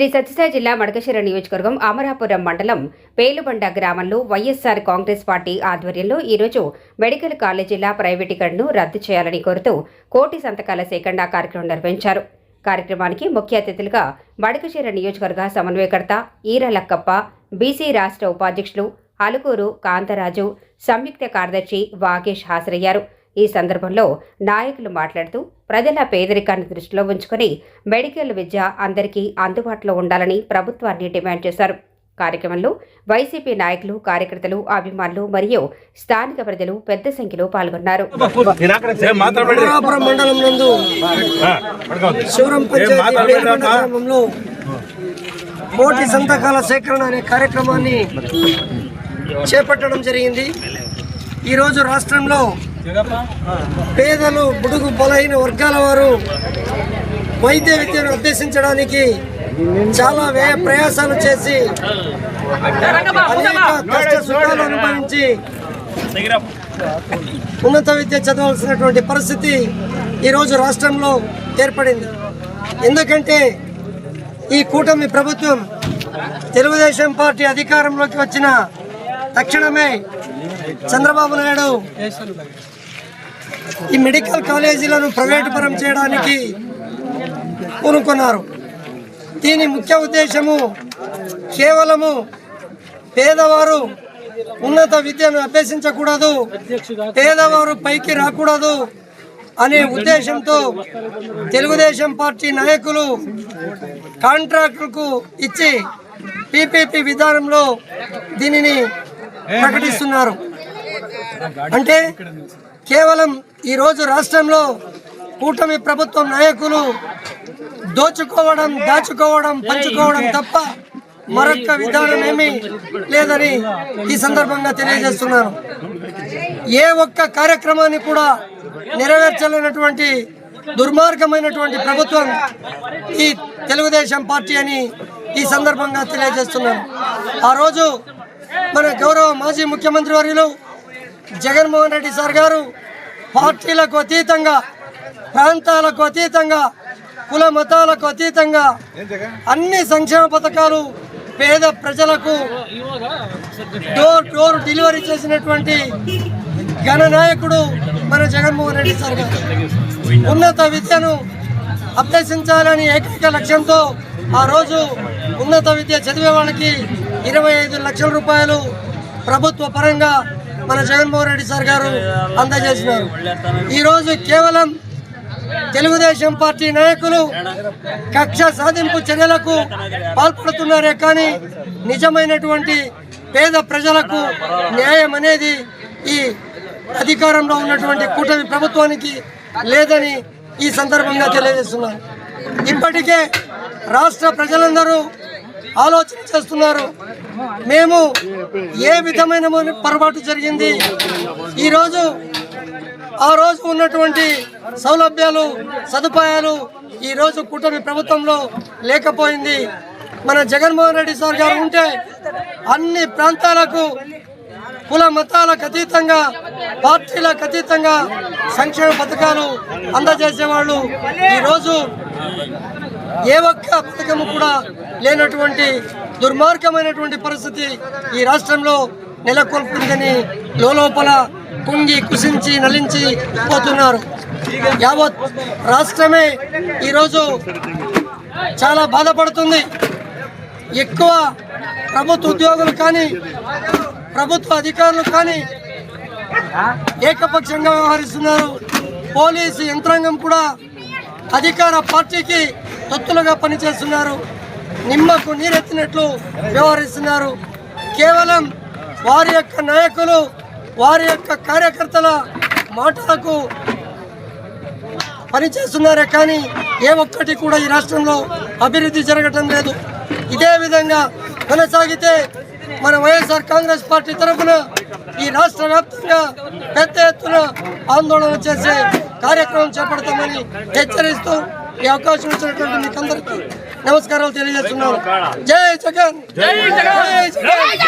శ్రీ సత్యసాయి జిల్లా మడకశిర నియోజకవర్గం అమరాపురం మండలం పేలుబండ గ్రామంలో వైఎస్సార్ కాంగ్రెస్ పార్టీ ఆధ్వర్యంలో ఈరోజు మెడికల్ కాలేజీల ప్రైవేటీకరణను రద్దు చేయాలని కోరుతూ కోటి సంతకాల సేకరణ కార్యక్రమం నిర్వహించారు. కార్యక్రమానికి ముఖ్య అతిథులుగా మడకశిర నియోజకవర్గ సమన్వయకర్త ఈరలక్కప్ప బీసీ రాష్ట్ర ఉపాధ్యక్షులు అలుకూరు కాంతరాజు సంయుక్త కార్యదర్శి వాగేష్ హాజరయ్యారు. ఈ సందర్భంలో నాయకులు మాట్లాడుతూ ప్రజల పేదరికాన్ని దృష్టిలో ఉంచుకొని మెడికల్ విద్య అందరికీ అందుబాటులో ఉండాలని ప్రభుత్వాన్ని డిమాండ్ చేశారు. కార్యక్రమంలో వైసీపీ నాయకులు కార్యకర్తలు అభిమానులు మరియు స్థానిక ప్రజలు పెద్ద సంఖ్యలో పాల్గొన్నారు. కోటి సంతకాల సేకరణ అనే కార్యక్రమాన్ని చేపట్టడం జరిగింది. ఈరోజు రాష్ట్రంలో పేదలు బుడుగు బలహీన వర్గాల వారు వైద్య విద్యను అభ్యసించడానికి చాలా వ్యయ ప్రయాసాలు చేసి అనేక కష్ట సుఖాలు అనుభవించి ఉన్నత విద్య చదవాల్సినటువంటి పరిస్థితి ఈరోజు రాష్ట్రంలో ఏర్పడింది. ఎందుకంటే ఈ కూటమి ప్రభుత్వం తెలుగుదేశం పార్టీ అధికారంలోకి వచ్చిన తక్షణమే చంద్రబాబు నాయుడు ఈ మెడికల్ కాలేజీలను ప్రైవేటు పరం చేయడానికి పూనుకున్నారు. దీని ముఖ్య ఉద్దేశము కేవలము పేదవారు ఉన్నత విద్యను అభ్యసించకూడదు పేదవారు పైకి రాకూడదు అనే ఉద్దేశంతో తెలుగుదేశం పార్టీ నాయకులు కాంట్రాక్టులకు ఇచ్చి పీపీపీ విధానంలో దీనిని ప్రకటిస్తున్నారు. అంటే కేవలం ఈరోజు రాష్ట్రంలో కూటమి ప్రభుత్వం నాయకులు దోచుకోవడం దాచుకోవడం పంచుకోవడం తప్ప మరొక విధానం ఏమీ లేదని ఈ సందర్భంగా తెలియజేస్తున్నాను. ఏ ఒక్క కార్యక్రమాన్ని కూడా నెరవేర్చలేనటువంటి దుర్మార్గమైనటువంటి ప్రభుత్వం ఈ తెలుగుదేశం పార్టీ అని ఈ సందర్భంగా తెలియజేస్తున్నాను. ఆ రోజు మన గౌరవ మాజీ ముఖ్యమంత్రి వర్యులు జగన్మోహన్ రెడ్డి సార్ గారు పార్టీలకు అతీతంగా ప్రాంతాలకు అతీతంగా కుల మతాలకు అతీతంగా అన్ని సంక్షేమ పథకాలు పేద ప్రజలకు డోర్ డోర్ డెలివరీ చేసినటువంటి ఘన నాయకుడు మన జగన్మోహన్ రెడ్డి సార్ గారు. ఉన్నత విద్యను అభ్యసించాలని ఏకైక లక్ష్యంతో ఆ రోజు ఉన్నత విద్య చదివే వాళ్ళకి ఇరవై ఐదు లక్షల రూపాయలు ప్రభుత్వ పరంగా మన జగన్మోహన్ రెడ్డి సార్ గారు అందజేసినారు. ఈరోజు కేవలం తెలుగుదేశం పార్టీ నాయకులు కక్ష సాధింపు చర్యలకు పాల్పడుతున్నారే కానీ నిజమైనటువంటి పేద ప్రజలకు న్యాయం అనేది ఈ అధికారంలో ఉన్నటువంటి కూటమి ప్రభుత్వానికి లేదని ఈ సందర్భంగా తెలియజేస్తున్నాను. ఇప్పటికే రాష్ట్ర ప్రజలందరూ ఆలోచన చేస్తున్నారు. మేము ఏ విధమైన పొరపాటు జరిగింది? ఈరోజు ఆ రోజు ఉన్నటువంటి సౌలభ్యాలు సదుపాయాలు ఈరోజు కూటమి ప్రభుత్వంలో లేకపోయింది. మన జగన్మోహన్ రెడ్డి సార్ గారు ఉంటే అన్ని ప్రాంతాలకు కుల మతాలకు అతీతంగా పార్టీలకు అతీతంగా సంక్షేమ పథకాలు అందజేసేవాళ్ళు. ఈరోజు ఏ ఒక్క పథకము కూడా లేనటువంటి దుర్మార్గమైనటువంటి పరిస్థితి ఈ రాష్ట్రంలో నెలకొల్పుతుందని లోపల కుంగి కుసించి నలించి పోతున్నారు. యావత్ రాష్ట్రమే ఈరోజు చాలా బాధపడుతుంది. ఎక్కువ ప్రభుత్వ ఉద్యోగులు కానీ ప్రభుత్వ అధికారులు కానీ ఏకపక్షంగా వ్యవహరిస్తున్నారు. పోలీసు యంత్రాంగం కూడా అధికార పార్టీకి తొత్తులుగా పనిచేస్తున్నారు. నిమ్మకు నీరెత్తినట్లు వ్యవహరిస్తున్నారు. కేవలం వారి యొక్క నాయకులు వారి యొక్క కార్యకర్తల మాటలకు పనిచేస్తున్నారే కానీ ఏ ఒక్కటి కూడా ఈ రాష్ట్రంలో అభివృద్ధి జరగటం లేదు. ఇదే విధంగా కొనసాగితే మన వైఎస్ఆర్ కాంగ్రెస్ పార్టీ తరఫున ఈ రాష్ట్ర వ్యాప్తంగా పెద్ద ఎత్తున ఆందోళన చేసే కార్యక్రమం చేపడతామని హెచ్చరిస్తూ ఈ అవకాశం ఇచ్చినటువంటి మీకు అందరికీ నమస్కారాలు తెలియజేస్తున్నాను జై జగన్ జై జగన్